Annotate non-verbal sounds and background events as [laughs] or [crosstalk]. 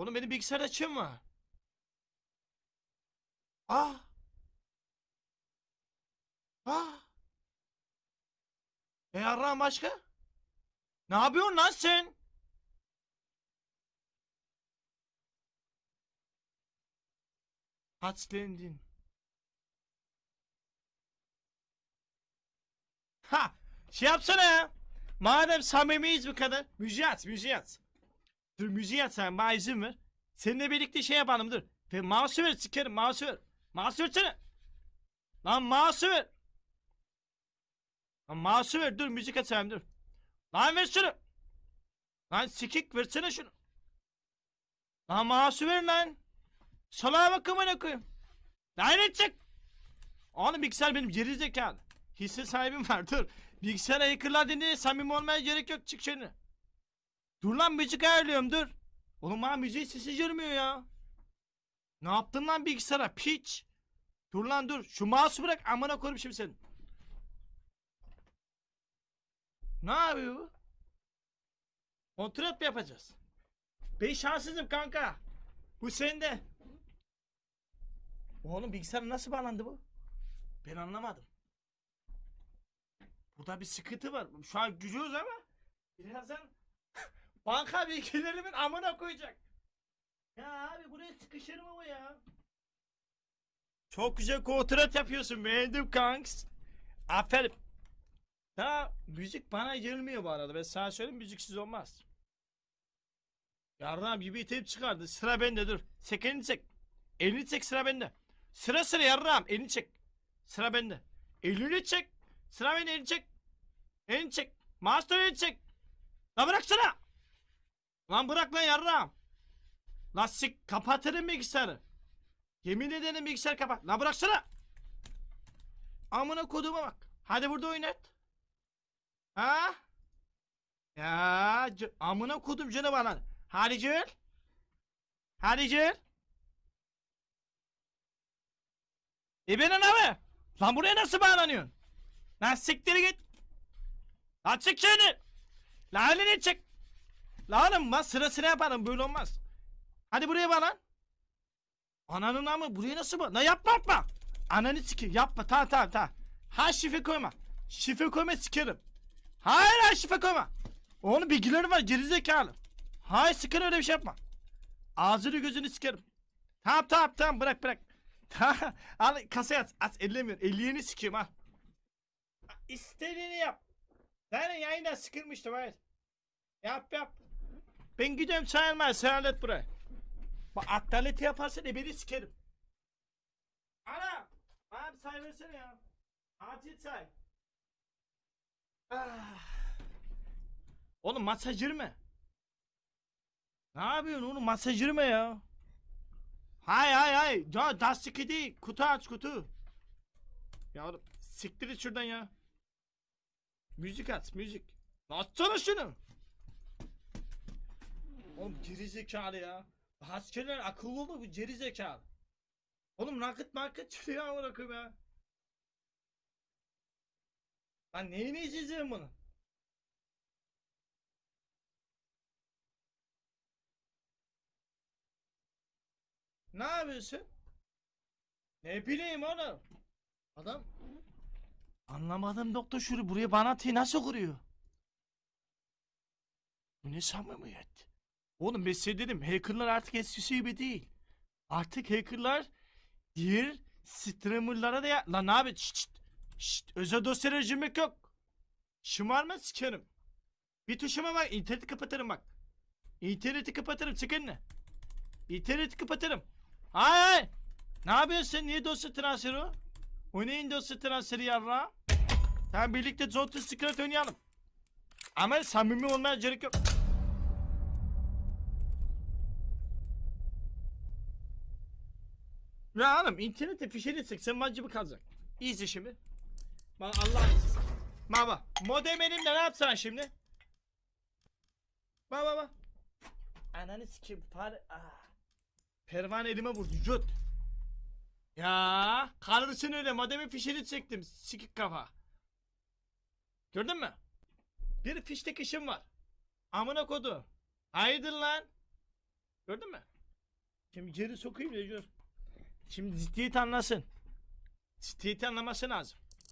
Oğlum benim bilgisayar açığım var. Ah. Ah. E yarrağım başka? Ne yapıyorsun lan sen? Hatslendin. Ha! Şey yapsana ya. Madem samimiyiz bu kadar. Müziği aç. Dur müziği aç sen bana izin ver. Seninle birlikte şey yapalım dur. Ve mouse ver sikerim mouse ver. Mouse versene. Lan mouse ver. Lan mouse ver dur müzik açayım dur. Lan ver şunu. Lan sikik versene şunu. Lan mouse ver lan. Salağa bakın bana koyayım. Lan ne çık. Oğlum bilgisayar benim geri zekalı. Hisse sahibim var dur. Bilgisayara hackerlar dedi samimi olmaya gerek yok çık şunu. Dur lan müzik ayarlıyorum dur. Oğlum bana müziğin sesi girmiyor ya. Ne yaptın lan bilgisayara piç. Dur lan dur. Şu mouse'u bırak amına koyayım şimdi senin. Ne yapıyor bu? Kontrol mi yapacağız? Ben şanssızım kanka. Bu sende. Oğlum bilgisayara nasıl bağlandı bu? Ben anlamadım. Burada bir sıkıntı var. Şu an gücüyoruz ama birazdan banka bilgilerimin amına koyacak. Ya abi buraya sıkışır mı bu ya? Çok güzel kontrat yapıyorsun beğendim kanks. Aferin. Ya müzik bana gelmiyor bu arada. Ben sana söyleyeyim müziksiz olmaz. Yarram gibi itip çıkardı. Sıra bende dur. Çek elini çek. Elini çek sıra bende. Sıra sıra yarram elini çek. Sıra bende. Elini çek. Sıra bende elini çek. Elini çek. Master elini çek. La bıraksana. Lan bırak lan yarram. Lan sik kapatırım bilgisayarı. Yemin ederim bilgisayar kapat. Lan bıraksana. Amına koduma bak. Hadi burada oynat. Ha? Ya amına kodum canı bana. Hadi gel. Hadi gel. E abi. Lan buraya nasıl bağlanıyorsun? Lan siktir git. Lan çık şöyle. Lan çık. Lan oğlum bak sıra sıra yapalım böyle olmaz. Hadi buraya bağlan. Ananın ama buraya nasıl bağlan? Lan yapma yapma. Ananı sikeyim yapma tamam tamam tamam. Ha şifre koyma. Şifre koyma sikerim. Hayır hayır şifre koyma. Oğlum bilgileri var gerizekalı. Hayır sıkın öyle bir şey yapma. Ağzını gözünü sikerim. Tamam tamam tamam bırak bırak. [laughs] Al kasaya at. At ellemiyorum. Elleyeni sikeyim al. İstediğini yap. Ben yayından sıkılmıştım hayır. Yap yap. Ben gidiyorum sayılmaz sen hallet burayı. Bak attaleti yaparsan ebedi sikerim. Ana! Abi say versene ya. Acil say. Ah. Oğlum masaj mı? Ne yapıyorsun oğlum masaj mı ya? Hay hay hay. Ya dastiki değil. Kutu aç kutu. Ya oğlum siktir şuradan ya. Müzik aç müzik. Açsana şunu. Oğlum geri zekalı ya. Askerler akıllı olur bu geri zekalı. Oğlum nakit market çıkıyor ya bırakıyorum ya. Lan neyini izleyeceğim bunu? Ne yapıyorsun? Ne bileyim oğlum. Adam Anlamadım doktor şuru buraya bana tı nasıl kuruyor? Bu ne samimiyet? Oğlum ben size dedim hackerlar artık eskisi gibi değil. Artık hackerlar diğer streamerlara da ya... Lan abi şşt, şşt, şşt, özel dosya rejimik yok. Şımarma sikerim. Bir tuşuma bak interneti kapatırım bak. İnterneti kapatırım çıkın ne? İnterneti kapatırım. Hayır hayır. Ne yapıyorsun sen? Niye dosya transferi o? O neyin dosya transferi yarra? Tamam birlikte Zonta Secret oynayalım. Ama samimi olmaya gerek yok. Ya oğlum internete fişini sık sen mancı mı kalacak? İyisin şimdi. Bak Allah. Baba modem elimde ne yapsan şimdi? Bak bak. Ananı sikeyim fare. Ah. Pervane elime vurdu cut. Ya kardeşin öyle modemin fişini çektim sikik kafa. Gördün mü? Bir fiştek işim var. Amına kodu. Hayırdır lan? Gördün mü? Şimdi geri sokayım gör. Şimdi ciddiyet anlasın. Ciddiyeti anlaması lazım.